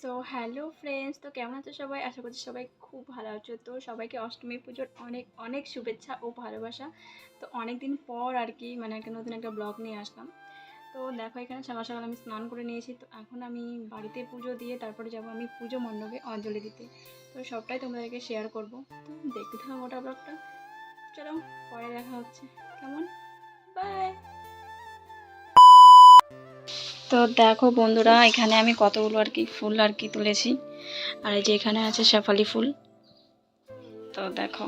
So hello friends তো কেমন আছো সবাই? আশা করছি সবাই খুব ভালো আছো। তো সবাইকে অষ্টমী পুজোর অনেক অনেক শুভেচ্ছা ও ভালোবাসা। তো অনেক দিন পর আর কি মানে একটা নতুন একটা ব্লগ নিয়ে আসলাম। তো দেখো, এখানে সকাল সকাল আমি স্নান করে নিয়েছি। তো এখন আমি বাড়িতে পুজো দিয়ে তারপরে যাব আমি পুজো মণ্ডপে অঞ্জলি দিতে। তো সবটাই তোমাদেরকে শেয়ার করব। তো দেখতে থাকো গোটা ব্লগটা চলো, পরে দেখা হচ্ছে। কেমন? বাই তো দেখো বন্ধুরা, এখানে আমি কতগুলো আর কি ফুল আর কি তুলেছি। আর এই যে এখানে আছে শেফালি ফুল। তো দেখো।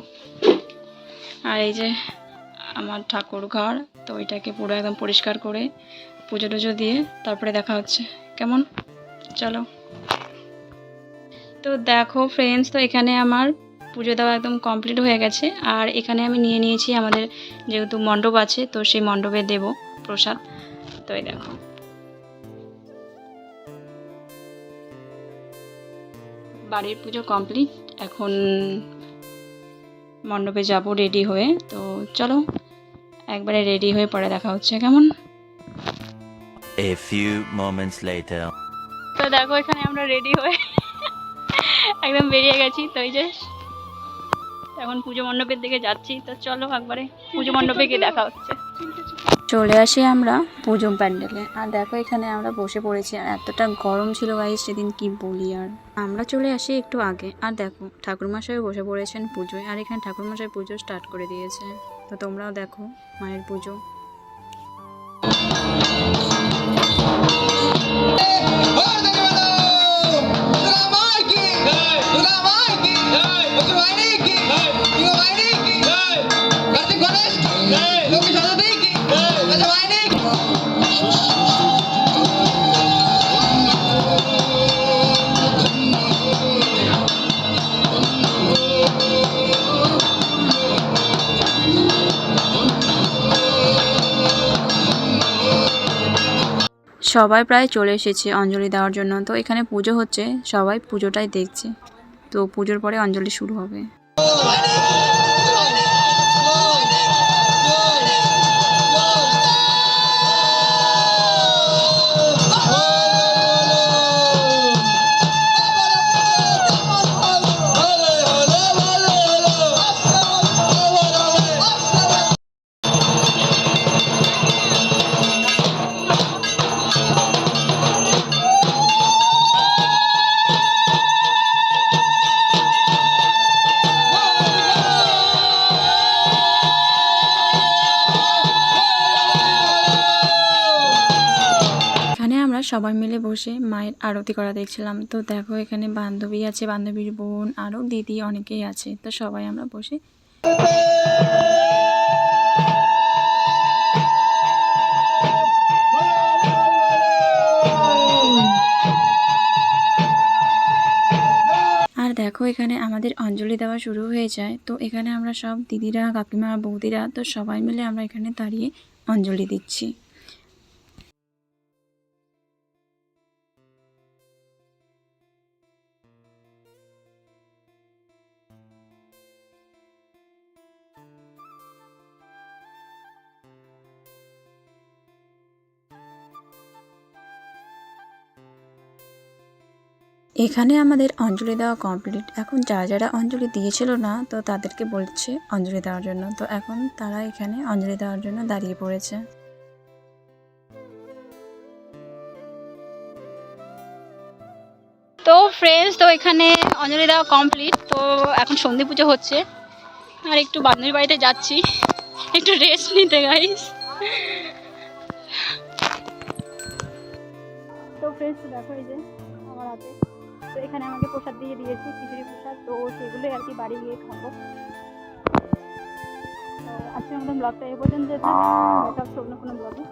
আর এই যে আমার ঠাকুর ঘর, তো ওইটাকে পুরো একদম পরিষ্কার করে পুজো টুজো দিয়ে তারপরে দেখা হচ্ছে। কেমন? চলো। তো দেখো ফ্রেন্ডস তো এখানে আমার পুজো দেওয়া একদম কমপ্লিট হয়ে গেছে। আর এখানে আমি নিয়ে নিয়েছি আমাদের যেহেতু মণ্ডপ আছে, তো সেই মণ্ডপে দেব প্রসাদ। তো এই দেখো। বাড়ির পুজো কমপ্লিট। এখন মণ্ডপে যাব রেডি হয়ে। তো চলো একবারে রেডি হয়ে পরে দেখা হচ্ছে কেমন? A few moments later. তো দেখো এখানে আমরা রেডি হয়ে একদম বেরিয়ে গেছি। তো এই যে এখন পুজো মণ্ডপের দিকে যাচ্ছি। তো চলো একবারে পুজো মণ্ডপে গিয়ে দেখা হচ্ছে। চলে আসি আমরা পুজো প্যান্ডেলে। আর দেখো এখানে আমরা বসে পড়েছি, আর এতটা গরম ছিল ভাই সেদিন কি বলি আর। আমরা চলে আসি একটু আগে। আর দেখো ঠাকুরমশাই বসে পড়েছেন পুজোয়, আর এখানে ঠাকুরমশাই পুজো স্টার্ট করে দিয়েছে। তো তোমরাও দেখো মায়ের পুজো। সবাই প্রায় চলে এসেছে অঞ্জলি দেওয়ার জন্য। তো এখানে পুজো হচ্ছে, সবাই পুজোটাই দেখছে। তো পুজোর পরে অঞ্জলি শুরু হবে। সবাই মিলে বসে মায়ের আরতি করা দেখছিলাম। তো দেখো, এখানে বান্ধবী আছে, বান্ধবীর বোন আরও দিদি অনেকেই আছে। তো সবাই আমরা বসে আর দেখো, এখানে আমাদের অঞ্জলি দেওয়া শুরু হয়ে যায়। তো এখানে আমরা সব দিদিরা, কাকিমা, বৌদিরা, তো সবাই মিলে আমরা এখানে দাঁড়িয়ে অঞ্জলি দিচ্ছি। এখানে আমাদের অঞ্জলি দেওয়া কমপ্লিট এখন যারা যারা অঞ্জলি দিয়েছিল না তো তাদেরকে বলছে অঞ্জলি দেওয়ার জন্য। তো এখন তারা এখানে অঞ্জলি দেওয়ার জন্য দাঁড়িয়ে পড়েছে। তো ফ্রেন্ডস তো এখানে অঞ্জলি দেওয়া কমপ্লিট তো এখন সন্ধি পুজো হচ্ছে। আর একটু বান্ধবীর বাড়িতে যাচ্ছি। একটু রেস্ট নিতে গাইস তো ফ্রেন্ডস দেখো এই যে আমার হাতে। তো এখানে আমাকে প্রসাদ দিয়ে দিয়েছে, খিচুড়ি প্রসাদ, তো সেগুলোই আর কি বাড়ি গিয়ে খাব। তো আমাদের ব্লগটা এ পর্যন্ত হচ্ছে অন্য কোনো ব্লগে